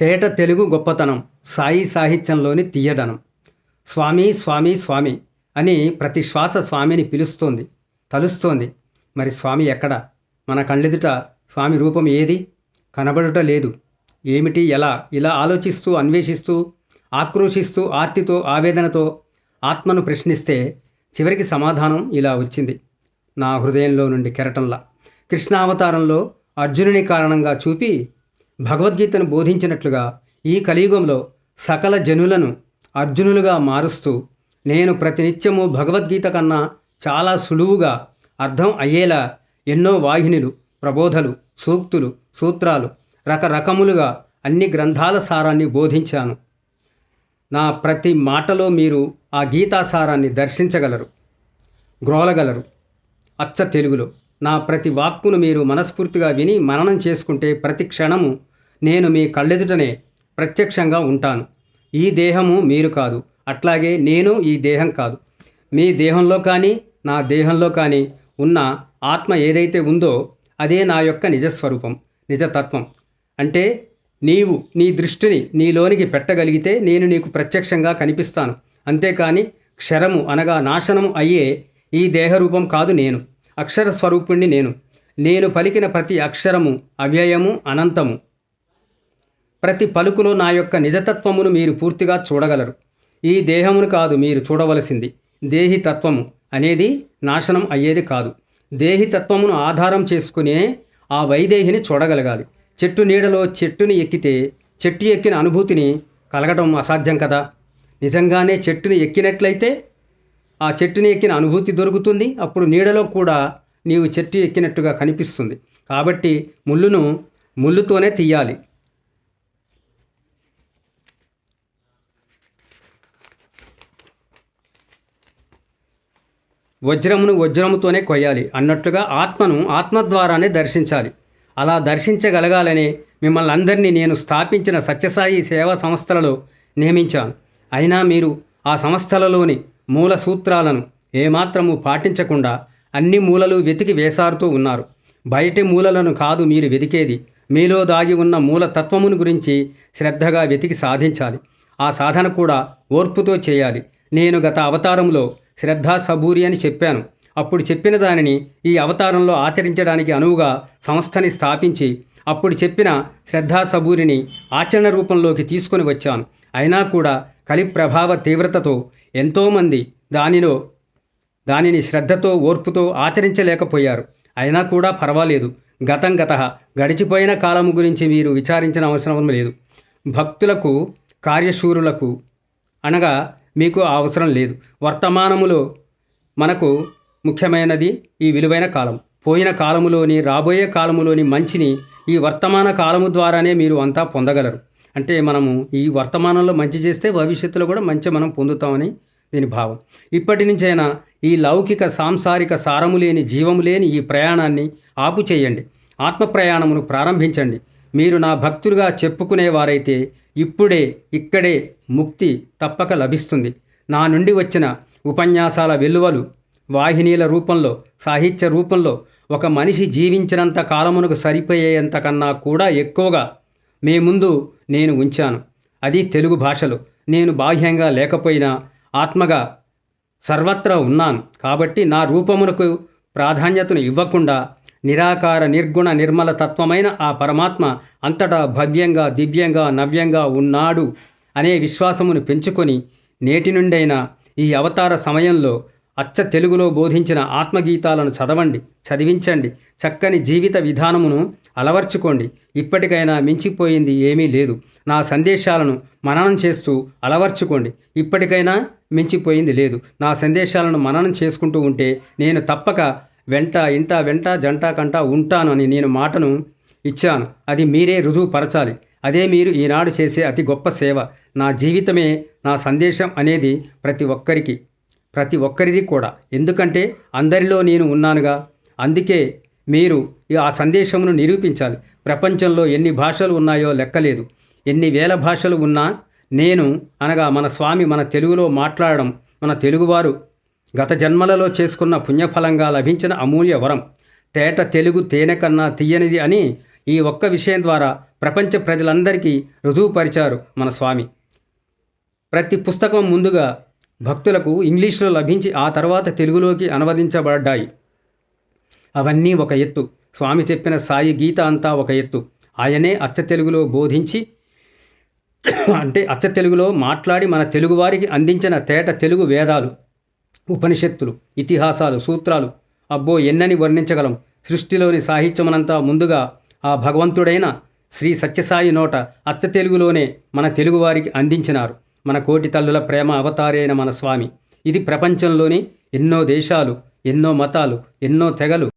తేట తెలుగు గొప్పతనం సాయి సాహిత్యంలోని తీయదనం. స్వామి స్వామి స్వామి అని ప్రతి శ్వాస స్వామిని పిలుస్తోంది తలుస్తోంది. మరి స్వామి ఎక్కడ? మన కళ్ళెదుట స్వామి రూపం ఏది? కనబడుట లేదు. ఏమిటి ఎలా? ఇలా ఆలోచిస్తూ అన్వేషిస్తూ ఆక్రోశిస్తూ ఆర్తితో ఆవేదనతో ఆత్మను ప్రశ్నిస్తే చివరికి సమాధానం ఇలా వచ్చింది. నా హృదయంలో నుండి కెరటంలా కృష్ణావతారంలో అర్జునుని కారణంగా చూపి భగవద్గీతను బోధించినట్లుగా ఈ కలియుగంలో సకల జనులను అర్జునులుగా మారుస్తూ నేను ప్రతినిత్యము భగవద్గీత కన్నా చాలా సులువుగా అర్థం అయ్యేలా ఎన్నో వాహినులు ప్రబోధలు సూక్తులు సూత్రాలు రకరకములుగా అన్ని గ్రంథాల సారాన్ని బోధించాను. నా ప్రతి మాటలో మీరు ఆ గీతాసారాన్ని దర్శించగలరు గ్రోలగలరు. అచ్చ తెలుగులో నా ప్రతి వాక్కును మీరు మనస్ఫూర్తిగా విని మననం చేసుకుంటే ప్రతి క్షణము నేను మీ కళ్ళెదుటనే ప్రత్యక్షంగా ఉంటాను. ఈ దేహము మీరు కాదు. అట్లాగే నేను ఈ దేహం కాదు. మీ దేహంలో కానీ నా దేహంలో కానీ ఉన్న ఆత్మ ఏదైతే ఉందో అదే నా యొక్క నిజస్వరూపం నిజతత్వం. అంటే నీవు నీ దృష్టిని నీలోనికి పెట్టగలిగితే నేను నీకు ప్రత్యక్షంగా కనిపిస్తాను. అంతేకాని క్షరము అనగా నాశనము అయ్యే ఈ దేహరూపం కాదు నేను. అక్షర స్వరూపుణ్ణి నేను. నేను పలికిన ప్రతి అక్షరము అవ్యయము అనంతము. ప్రతి పలుకులో నా యొక్క నిజతత్వమును మీరు పూర్తిగా చూడగలరు. ఈ దేహమును కాదు మీరు చూడవలసింది. దేహి తత్వము అనేది నాశనం అయ్యేది కాదు. దేహి తత్వమును ఆధారం చేసుకునే ఆ వైదేహిని చూడగలగాలి. చెట్టు నీడలో చెట్టుని ఎక్కితే చెట్టు ఎక్కిన అనుభూతిని కలగడం అసాధ్యం కదా? నిజంగానే చెట్టుని ఎక్కినట్లయితే ఆ చెట్టుని ఎక్కిన అనుభూతి దొరుకుతుంది. అప్పుడు నీడలో కూడా నీవు చెట్టు ఎక్కినట్టుగా కనిపిస్తుంది. కాబట్టి ముళ్ళును ముళ్ళుతోనే తీయాలి. వజ్రమును వజ్రముతోనే కొయ్యాలి. అన్నట్టుగా ఆత్మను ఆత్మ ద్వారానే దర్శించాలి. అలా దర్శించగలగాలని మిమ్మల్ని అందరినీ నేను స్థాపించిన సత్యసాయి సేవా సంస్థలలో నియమించాను. అయినా మీరు ఆ సంస్థలలోని మూల సూత్రాలను ఏమాత్రము పాటించకుండా అన్ని మూలలు వెతికి వేసారుతూ ఉన్నారు. బయటి మూలలను కాదు మీరు వెతికేది. మీలో దాగి ఉన్న మూల తత్వమును గురించి శ్రద్ధగా వెతికి సాధించాలి. ఆ సాధన కూడా ఓర్పుతో చేయాలి. నేను గత అవతారంలో శ్రద్ధా సబూరి అని చెప్పాను. అప్పుడు చెప్పిన దానిని ఈ అవతారంలో ఆచరించడానికి అనువుగా సంస్థని స్థాపించి అప్పుడు చెప్పిన శ్రద్ధా సబూరిని ఆచరణ రూపంలోకి తీసుకొని వచ్చాను. అయినా కూడా కలి ప్రభావ తీవ్రతతో ఎంతోమంది దానిలో దానిని శ్రద్ధతో ఓర్పుతో ఆచరించలేకపోయారు. అయినా కూడా పర్వాలేదు. గతం గత గడిచిపోయిన కాలము గురించి మీరు విచారించిన అవసరం లేదు. భక్తులకు కార్యశూరులకు అనగా మీకు ఆ అవసరం లేదు. వర్తమానములో మనకు ముఖ్యమైనది ఈ విలువైన కాలం. పోయిన కాలములోని రాబోయే కాలములోని మంచిని ఈ వర్తమాన కాలము ద్వారానే మీరు అంతా పొందగలరు. అంటే మనము ఈ వర్తమానంలో మంచి చేస్తే భవిష్యత్తులో కూడా మంచి మనం పొందుతామని దీని భావం. ఇప్పటి నుంచైనా ఈ లౌకిక సాంసారిక సారము లేని జీవము లేని ఈ ప్రయాణాన్ని ఆపు చేయండి. ఆత్మ ప్రయాణమును ప్రారంభించండి. మీరు నా భక్తులుగా చెప్పుకునేవారైతే ఇప్పుడే ఇక్కడే ముక్తి తప్పక లభిస్తుంది. నా నుండి వచ్చిన ఉపన్యాసాల వెలువలు వాహినీల రూపంలో సాహిత్య రూపంలో ఒక మనిషి జీవించినంత కాలమునకు సరిపోయేంతకన్నా కూడా ఎక్కువగా మీ ముందు నేను ఉంచాను. అది తెలుగు భాషలో. నేను బాహ్యంగా లేకపోయినా ఆత్మగా సర్వత్రా ఉన్నాను. కాబట్టి నా రూపమునకు ప్రాధాన్యతను ఇవ్వకుండా నిరాకార నిర్గుణ నిర్మల తత్వమైన ఆ పరమాత్మ అంతటా భవ్యంగా దివ్యంగా నవ్యంగా ఉన్నాడు అనే విశ్వాసమును పెంచుకొని నేటి నుండైనా ఈ అవతార సమయంలో అచ్చ తెలుగులో బోధించిన ఆత్మగీతాలను చదవండి చదివించండి. చక్కని జీవిత విధానమును అలవర్చుకోండి. ఇప్పటికైనా మించిపోయింది ఏమీ లేదు. నా సందేశాలను మననం చేస్తూ అలవర్చుకోండి. ఇప్పటికైనా మించిపోయింది లేదు. నా సందేశాలను మననం చేసుకుంటూ ఉంటే నేను తప్పక వెంట ఇంట వెంట జంట కంట ఉంటాను అని నేను మాటను ఇచ్చాను. అది మీరే రుజువుపరచాలి. అదే మీరు ఈనాడు చేసే అతి గొప్ప సేవ. నా జీవితమే నా సందేశం అనేది ప్రతి ఒక్కరికి. ప్రతి ఒక్కరిది కూడా. ఎందుకంటే అందరిలో నేను ఉన్నానుగా. అందుకే మీరు ఈ ఆ సందేశమును నిరూపించాలి. ప్రపంచంలో ఎన్ని భాషలు ఉన్నాయో లెక్కలేదు. ఎన్ని వేల భాషలు ఉన్నా నేను అనగా మన స్వామి మన తెలుగులో మాట్లాడడం మన తెలుగువారు గత జన్మలలో చేసుకున్న పుణ్యఫలంగా లభించిన అమూల్య వరం. తేట తెలుగు తేనె కన్నా తీయనిది అని ఈ ఒక్క విషయం ద్వారా ప్రపంచ ప్రజలందరికీ రుజువుపరిచారు మన స్వామి. ప్రతి పుస్తకం ముందుగా భక్తులకు ఇంగ్లీష్లో లభించి ఆ తర్వాత తెలుగులోకి అనువదించబడ్డాయి. అవన్నీ ఒక ఎత్తు. స్వామి చెప్పిన సాయి గీత అంతా ఒక ఎత్తు. ఆయనే అచ్చ తెలుగులో బోధించి అంటే అచ్చ తెలుగులో మాట్లాడి మన తెలుగువారికి అందించిన తేట తెలుగు వేదాలు ఉపనిషత్తులు ఇతిహాసాలు సూత్రాలు. అబ్బో ఎన్నని వర్ణించగలం. సృష్టిలోని సాహిత్యమనంతా ముందుగా ఆ భగవంతుడైన శ్రీ సత్యసాయి నోట అచ్చ తెలుగులోనే మన తెలుగువారికి అందించినారు. మన కోటి తల్లుల ప్రేమ అవతారైన మన స్వామి. ఇది ప్రపంచంలోని ఎన్నో దేశాలు ఎన్నో మతాలు ఎన్నో తెగలు.